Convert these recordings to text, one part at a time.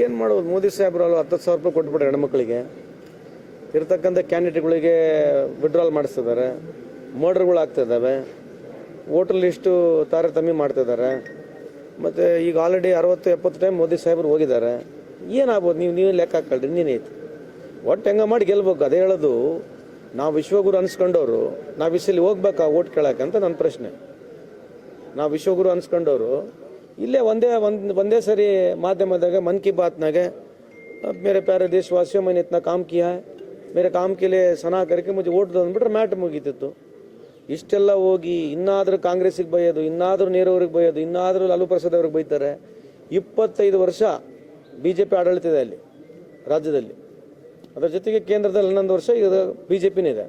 ಏನು ಮಾಡೋದು? ಮೋದಿ ಸಾಹೇಬ್ರು ಅಲ್ಲ ಹತ್ತು ಸಾವಿರ ರೂಪಾಯಿ ಕೊಟ್ಬಿಟ್ರೆ ಹೆಣ್ಮಕ್ಳಿಗೆ? ಇರ್ತಕ್ಕಂಥ ಕ್ಯಾಂಡಿಡೇಟ್ಗಳಿಗೆ ವಿಡ್ರಾಲ್ ಮಾಡಿಸ್ತಿದ್ದಾರೆ. ಮರ್ಡರ್ಗಳು ಆಗ್ತಿದ್ದಾವೆ ವೋಟರ್ ಲಿಸ್ಟು ತಾರತಮ್ಯ ಮಾಡ್ತಿದ್ದಾರೆ ಮತ್ತು ಈಗ ಆಲ್ರೆಡಿ ಅರವತ್ತು, ಎಪ್ಪತ್ತು ಟೈಮ್ ಮೋದಿ ಸಾಹೇಬ್ರು ಹೋಗಿದ್ದಾರೆ. ಏನಾಗ್ಬೋದು? ನೀವು ನೀವೇ ಲೆಕ್ಕ ಹಾಕೊಳ್ರಿ ನೀನೈತಿ ಒಟ್ಟು ಹೆಂಗ ಮಾಡಿ ಗೆಲ್ಬೇಕು. ಅದೇ ಹೇಳೋದು, ನಾವು ವಿಶ್ವಗುರು ಅನ್ಸ್ಕೊಂಡವರು, ನಾವು ಇಸಲಿ ಹೋಗ್ಬೇಕಾ? ಓಟ್ ಕೇಳಕ್ಕೆ ಅಂತ ನನ್ನ ಪ್ರಶ್ನೆ. ನಾವು ವಿಶ್ವಗುರು ಅನ್ಸ್ಕೊಂಡವರು ಇಲ್ಲೇ ಒಂದೇ ಒಂದು, ಒಂದೇ ಸರಿ ಮಾಧ್ಯಮದಾಗ ಮನ್ ಕಿ ಬಾತ್ನಾಗೆ, ಮೇರೆ ಪ್ಯಾರ ದೇಶವಾಸಿಯೋ, ಮನೆ ಇತ್ನ ಕಾಮ್ ಕಿಯ ಮೇರೆ ಕಾಮ್ ಕಿಲೆ ಸನಾ ಕರಿಕೆ ಮುಂಚೆ ಓಟ್ ಅಂದ್ಬಿಟ್ರೆ ಮ್ಯಾಟ್ ಮುಗೀತಿತ್ತು. ಇಷ್ಟೆಲ್ಲ ಹೋಗಿ ಇನ್ನಾದರೂ ಕಾಂಗ್ರೆಸ್ಸಿಗೆ ಬೈಯೋದು ಇನ್ನಾದರೂ ನೀರವ್ರಿಗೆ ಬೈಯೋದು ಇನ್ನಾದರೂ ಲಾಲು ಪ್ರಸಾದ್ ಅವ್ರಿಗೆ ಬೈತಾರೆ. ಇಪ್ಪತ್ತೈದು ವರ್ಷ ಬಿ ಜೆ ಪಿ ಆಡಳಿತ ಇದೆ ಅಲ್ಲಿ, ರಾಜ್ಯದಲ್ಲಿ. ಅದರ ಜೊತೆಗೆ ಕೇಂದ್ರದಲ್ಲಿ ಹನ್ನೊಂದು ವರ್ಷ ಇದು ಬಿ ಜೆ ಪಿನೇ ಇದೆ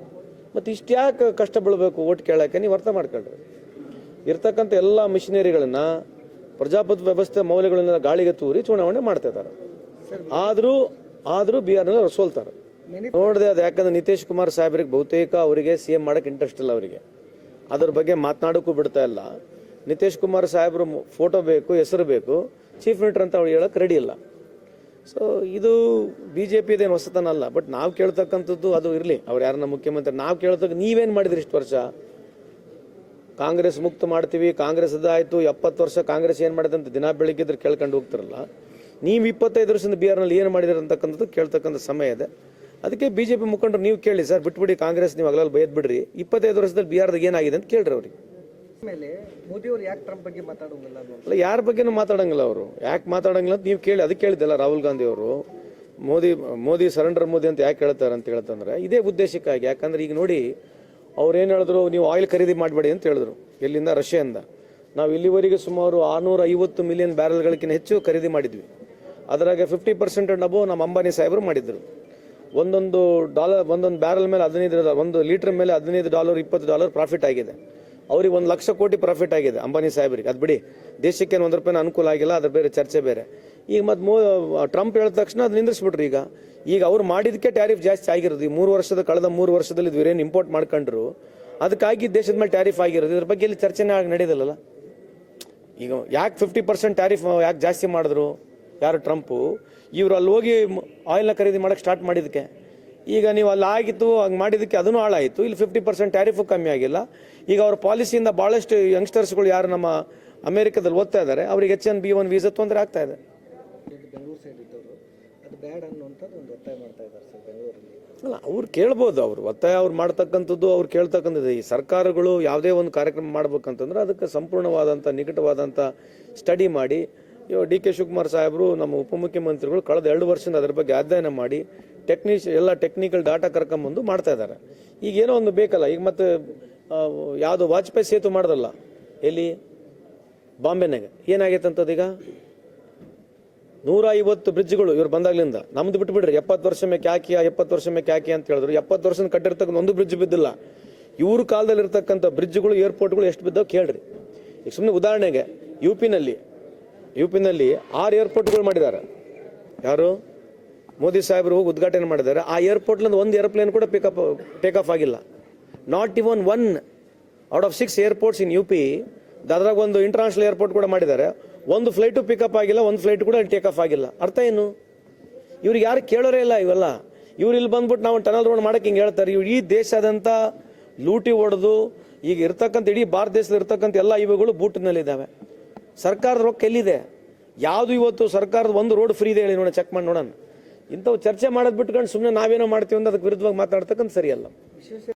ಮತ್ತು ಇಷ್ಟು ಯಾಕೆ ಕಷ್ಟ ಬೀಳಬೇಕು ಓಟ್ ಕೇಳೋಕ್ಕೆ? ನೀವು ಅರ್ಥ ಮಾಡ್ಕೊಳ್ರಿ. ಇರ್ತಕ್ಕಂಥ ಎಲ್ಲ ಮಿಷಿನರಿಗಳನ್ನು ಪ್ರಜಾಪ್ರಭುತ್ವ ವ್ಯವಸ್ಥೆ ಮೌಲ್ಯಗಳನ್ನೆಲ್ಲ ಗಾಳಿಗೆ ತೂರಿ ಚುನಾವಣೆ ಮಾಡ್ತಾ ಇದ್ದಾರೆ ಆದರೂ ಆದರೂ ಬಿಹಾರ್ನಲ್ಲಿ ಸೋಲ್ತಾರೆ. ನೋಡಿದೆ ಅದು ಯಾಕಂದ್ರೆ ನಿತೀಶ್ ಕುಮಾರ್ ಸಾಹೇಬ್ರಿಗೆ ಬಹುತೇಕ ಅವರಿಗೆ ಸಿ ಎಂ ಮಾಡಕ್ಕೆ ಇಂಟ್ರೆಸ್ಟ್ ಇಲ್ಲ ಅವರಿಗೆ. ಅದ್ರ ಬಗ್ಗೆ ಮಾತನಾಡೋಕ್ಕೂ ಬಿಡ್ತಾ ಇಲ್ಲ. ನಿತೀಶ್ ಕುಮಾರ್ ಸಾಹೇಬ್ರು ಫೋಟೋ ಬೇಕು, ಹೆಸರು ಬೇಕು ಚೀಫ್ ಮಿನಿಸ್ಟರ್ ಅಂತ ಅವ್ರು ಹೇಳಕ್ಕೆ ರೆಡಿ ಇಲ್ಲ. ಸೊ ಇದು ಬಿ ಜೆ ಪಿದೇನು ಹೊಸತನ ಅಲ್ಲ ಬಟ್ ನಾವು ಕೇಳ್ತಕ್ಕಂಥದ್ದು ಅದು ಇರಲಿ. ಅವ್ರು ಯಾರನ್ನ ಮುಖ್ಯಮಂತ್ರಿ, ನಾವು ಕೇಳ್ತಕ್ಕ, ನೀವೇನು ಮಾಡಿದ್ರಿ ಇಷ್ಟು ವರ್ಷ? ಕಾಂಗ್ರೆಸ್ ಮುಕ್ತ ಮಾಡ್ತೀವಿ ಕಾಂಗ್ರೆಸ್ ಆಯಿತು ಎಪ್ಪತ್ತು ವರ್ಷ ಕಾಂಗ್ರೆಸ್ ಏನು ಮಾಡಿದೆ ಅಂತ ದಿನ ಬೆಳಿಗ್ಗೆದ್ರೆ ಕೇಳ್ಕೊಂಡು ಹೋಗ್ತಿರಲ್ಲ. ನೀವು ಇಪ್ಪತ್ತೈದು ವರ್ಷದಿಂದ ಬಿಹಾರ್ನಲ್ಲಿ ಏನು ಮಾಡಿದಾರೆ ಅಂತಕ್ಕಂಥದ್ದು ಕೇಳ್ತಕ್ಕಂಥ ಸಮಯ ಇದೆ. ಅದಕ್ಕೆ ಬಿ ಜೆ ಪಿ ಮುಖಂಡರು ನೀವು ಕೇಳಿ ಸರ್ ಬಿಟ್ಬಿಡಿ ಕಾಂಗ್ರೆಸ್ ನೀವು ಅಗಲಲ್ಲಿ ಬಯದ್ ಬಿಡ್ರಿ ಇಪ್ಪತ್ತೈದು ವರ್ಷದಲ್ಲಿ ಬಿಹಾರದಾಗ ಏನಾಗಿದೆ ಅಂತ ಕೇಳ್ರಿ ಅವ್ರಿಗೆ. ಅಲ್ಲ ಯಾರ ಬಗ್ಗೆನೂ ಮಾತಾಡಂಗಿಲ್ಲ ಅವರು. ಯಾಕೆ ಮಾತಾಡಂಗಿಲ್ಲ ಅಂತ ನೀವು ಕೇಳಿ ಅದಕ್ಕೆ ಕೇಳಿದ್ದಲ್ಲ ರಾಹುಲ್ ಗಾಂಧಿ ಅವರು. ಮೋದಿ ಮೋದಿ ಸರೆಂಡರ್ ಮೋದಿ ಅಂತ ಯಾಕೆ ಹೇಳ್ತಾರೆ ಅಂತ ಹೇಳ್ತಂದ್ರೆ ಇದೇ ಉದ್ದೇಶಕ್ಕಾಗಿ. ಯಾಕಂದ್ರೆ ಈಗ ನೋಡಿ ಅವ್ರು ಏನು ಹೇಳಿದ್ರು? ನೀವು ಆಯಿಲ್ ಖರೀದಿ ಮಾಡಬೇಡಿ ಅಂತ ಹೇಳಿದ್ರು. ಎಲ್ಲಿಂದ? ರಷ್ಯಾದಿಂದ ನಾವು ಇಲ್ಲಿವರೆಗೆ ಸುಮಾರು ಆರುನೂರ ಐವತ್ತು ಮಿಲಿಯನ್ ಬ್ಯಾರಲ್ಗಳಿಗಿಂತ ಹೆಚ್ಚು ಖರೀದಿ ಮಾಡಿದ್ವಿ. ಅದರಾಗೆ ಫಿಫ್ಟಿ ಪರ್ಸೆಂಟ್ ನಬು ನಮ್ಮ ಅಂಬಾನಿ ಸಾಹೇಬರು ಮಾಡಿದ್ರು. ಒಂದೊಂದು ಡಾಲರ್ ಒಂದೊಂದು ಬ್ಯಾರಲ್ ಮೇಲೆ ಹದಿನೈದು ಒಂದು ಲೀಟರ್ ಮೇಲೆ ಹದಿನೈದು ಡಾಲರ್ ಇಪ್ಪತ್ತು ಡಾಲರ್ ಪ್ರಾಫಿಟ್ ಆಗಿದೆ. ಅವ್ರಿಗೆ ಒಂದು ಲಕ್ಷ ಕೋಟಿ ಪ್ರಾಫಿಟ್ ಆಗಿದೆ ಅಂಬಾನಿ ಸಾಹೇಬರಿಗೆ. ಅದು ಬಿಡಿ, ದೇಶಕ್ಕೇನು ಒಂದು ರೂಪಾಯಿನ ಅನುಕೂಲ ಆಗಿಲ್ಲ, ಅದ್ರ ಬೇರೆ ಚರ್ಚೆ ಬೇರೆ. ಈಗ ಮತ್ತೆ ಮೋ ಟ್ರಂಪ್ ಹೇಳಿದ ತಕ್ಷಣ ಅದು ನಿಂದ್ರಿಸ್ಬಿಟ್ರಿ ಈಗ. ಈಗ ಅವ್ರು ಮಾಡಿದಕ್ಕೆ ಟ್ಯಾರಿಫ್ ಜಾಸ್ತಿ ಆಗಿರೋದು. ಈ ಮೂರು ವರ್ಷದ ಕಳೆದ ಮೂರು ವರ್ಷದಲ್ಲಿ ಇದು ಏನು ಇಂಪೋರ್ಟ್ ಮಾಡ್ಕೊಂಡ್ರು, ಅದಕ್ಕಾಗಿ ದೇಶದ ಮೇಲೆ ಟ್ಯಾರಿಫ್ ಆಗಿರೋದು. ಇದ್ರ ಬಗ್ಗೆ ಇಲ್ಲಿ ಚರ್ಚೆನೇ ಆಗಿ ನಡೆಯೋದಿಲ್ಲಲ್ಲ ಈಗ ಯಾಕೆ ಫಿಫ್ಟಿ ಪರ್ಸೆಂಟ್ ಟ್ಯಾರಿಫ್, ಯಾಕೆ ಜಾಸ್ತಿ ಮಾಡಿದ್ರು ಯಾರು ಟ್ರಂಪು? ಇವರು ಅಲ್ಲಿ ಹೋಗಿ ಆಯಿಲ್ನ ಖರೀದಿ ಮಾಡೋಕೆ ಸ್ಟಾರ್ಟ್ ಮಾಡಿದ್ದಕ್ಕೆ ಈಗ ನೀವು ಅಲ್ಲಿ ಆಗಿತ್ತು, ಹಂಗೆ ಮಾಡಿದ್ದಕ್ಕೆ ಅದನ್ನು ಹಾಳಾಯಿತು. ಇಲ್ಲಿ ಫಿಫ್ಟಿ ಪರ್ಸೆಂಟ್ ಟ್ಯಾರಿಫು ಕಮ್ಮಿ ಆಗಿಲ್ಲ. ಈಗ ಅವ್ರ ಪಾಲಿಸಿಯಿಂದ ಭಾಳಷ್ಟು ಯಂಗ್ಸ್ಟರ್ಸ್ಗಳು ಯಾರು ನಮ್ಮ ಅಮೆರಿಕದಲ್ಲಿ ಓದ್ತಾ ಇದ್ದಾರೆ ಅವ್ರಿಗೆ H N B one visa ತೊಂದರೆ ಆಗ್ತಾ ಇದೆ ಇದು. ಬೆಂಗಳೂರು ಸೈಡ್ ಇದ್ದವರು, ಅದು ಬ್ಯಾಡ್ ಅನ್ನುವಂಥದ್ದು ಒಂದು ಒತ್ತಾಯ ಮಾಡ್ತಾ ಇದ್ದಾರೆ ಸರ್ ಬೆಂಗಳೂರಲ್ಲಿ. ಅಲ್ಲ, ಅವ್ರು ಕೇಳ್ಬೋದು ಅವರು. ಒತ್ತಾಯ ಅವ್ರು ಮಾಡ್ತಕ್ಕಂಥದ್ದು ಅವ್ರು ಕೇಳ್ತಕ್ಕಂಥದ್ದು. ಈ ಸರ್ಕಾರಗಳು ಯಾವುದೇ ಒಂದು ಕಾರ್ಯಕ್ರಮ ಮಾಡ್ಬೇಕಂತಂದ್ರೆ ಅದಕ್ಕೆ ಸಂಪೂರ್ಣವಾದಂಥ, ನಿಕಟವಾದಂಥ ಸ್ಟಡಿ ಮಾಡಿ ಇವಾಗ ಡಿ ಕೆ ಶಿವಕುಮಾರ್ ಸಾಹೇಬರು, ನಮ್ಮ ಉಪಮುಖ್ಯಮಂತ್ರಿಗಳು ಕಳೆದ ಎರಡು ವರ್ಷದಿಂದ ಅದ್ರ ಬಗ್ಗೆ ಅಧ್ಯಯನ ಮಾಡಿ ಟೆಕ್ನಿಷ್ ಎಲ್ಲ ಟೆಕ್ನಿಕಲ್ ಡಾಟಾ ಕರ್ಕೊಂಬಂದು ಮಾಡ್ತಾ ಇದ್ದಾರೆ. ಈಗ ಏನೋ ಒಂದು ಬೇಕಲ್ಲ, ಈಗ ಮತ್ತೆ ಯಾವುದು ವಾಜಪೇಯಿ ಸೇತು ಮಾಡ್ದಲ್ಲ, ಎಲ್ಲಿ? ಬಾಂಬೆನಾಗ. ಏನಾಗೈತೆ ಅಂತದೀಗ ನೂರ ಐವತ್ತು ಬ್ರಿಡ್ಜ್ಗಳು ಇವ್ರು ಬಂದಾಗ್ಲಿಂದ. ನಮ್ದು ಬಿಟ್ಟು ಬಿಡ್ರಿ, ಎಪ್ಪತ್ತು ವರ್ಷ ಮೇ ಕ್ಯಾಕಿಯ ಎಪ್ಪತ್ತು ವರ್ಷ ಮೇ ಕ್ಯಾಕಿ ಅಂತ ಹೇಳಿದ್ರು. ಎಪ್ಪತ್ತು ವರ್ಷದ ಕಟ್ಟಿರ್ತಕ್ಕಂಥ ಒಂದು ಬ್ರಿಡ್ಜ್ ಬಿದ್ದಿಲ್ಲ. ಇವ್ರ ಕಾಲದಲ್ಲಿ ಇರ್ತಕ್ಕಂಥ ಬ್ರಿಡ್ಜ್ಗಳು, ಏರ್ಪೋರ್ಟ್ಗಳು ಎಷ್ಟು ಬಿದ್ದಾವೆ ಕೇಳ್ರಿ. ಈಗ ಸುಮ್ಮನೆ ಉದಾಹರಣೆಗೆ ಯು ಪಿನಲ್ಲಿ ಯು ಪಿನಲ್ಲಿ ಆರು ಏರ್ಪೋರ್ಟ್ಗಳು ಮಾಡಿದ್ದಾರೆ. ಯಾರು? ಮೋದಿ ಸಾಹೇಬರು ಹೋಗಿ ಉದ್ಘಾಟನೆ ಮಾಡಿದ್ದಾರೆ. ಆ ಏರ್ಪೋರ್ಟ್ಲಿಂದ ಒಂದು ಏರ್ಪ್ಲೇನ್ ಕೂಡ ಪಿಕಪ್ ಟೇಕ್ ಆಫ್ ಆಗಿಲ್ಲ. Not even one out of six airports in U P ಅದ್ರಾಗ ಒಂದು ಇಂಟರ್ನ್ಯಾಷನಲ್ ಏರ್ಪೋರ್ಟ್ ಕೂಡ ಮಾಡಿದ್ದಾರೆ. ಒಂದು ಫ್ಲೈಟು ಪಿಕಪ್ ಆಗಿಲ್ಲ, ಒಂದು ಫ್ಲೈಟ್ ಕೂಡ ಟೇಕ್ ಆಫ್ ಆಗಿಲ್ಲ. ಅರ್ಥ ಏನು? ಇವ್ರಿಗೆ ಯಾರು ಕೇಳೋರೇ ಇಲ್ಲ ಇವೆಲ್ಲ. ಇವ್ರು ಇಲ್ಲಿ ಬಂದ್ಬಿಟ್ಟು ನಾವು ಟನಲ್ ರೋಡ್ ಮಾಡಕ್ಕೆ ಹಿಂಗೆ ಹೇಳ್ತಾರೆ. ಇವ್ರು ಈ ದೇಶದಂಥ ಲೂಟಿ ಹೊಡೆದು, ಈಗ ಇರ್ತಕ್ಕಂಥ ಇಡೀ ಭಾರತ ದೇಶದಲ್ಲಿ ಇರ್ತಕ್ಕಂಥ ಎಲ್ಲ ಇವುಗಳು ಬೂಟ್ನಲ್ಲಿದ್ದಾವೆ ಸರ್ಕಾರದ ರೊಕ್ಕ ಎಲ್ಲಿದೆ? ಯಾವುದು ಇವತ್ತು ಸರ್ಕಾರದ ಒಂದು ರೋಡ್ ಫ್ರೀ ಇದೆ ಹೇಳಿ ನೋಡೋಣ ಚೆಕ್ ಮಾಡಿ ನೋಡೋಣ. ಇಂಥವು ಚರ್ಚೆ ಮಾಡೋದು ಬಿಟ್ಕೊಂಡು ಸುಮ್ಮನೆ ನಾವೇನೋ ಮಾಡ್ತೀವಿ ಅಂತ ಅದಕ್ಕೆ ವಿರುದ್ಧವಾಗಿ ಮಾತಾಡ್ತಕ್ಕಂಥ ಸರಿಯಲ್ಲ.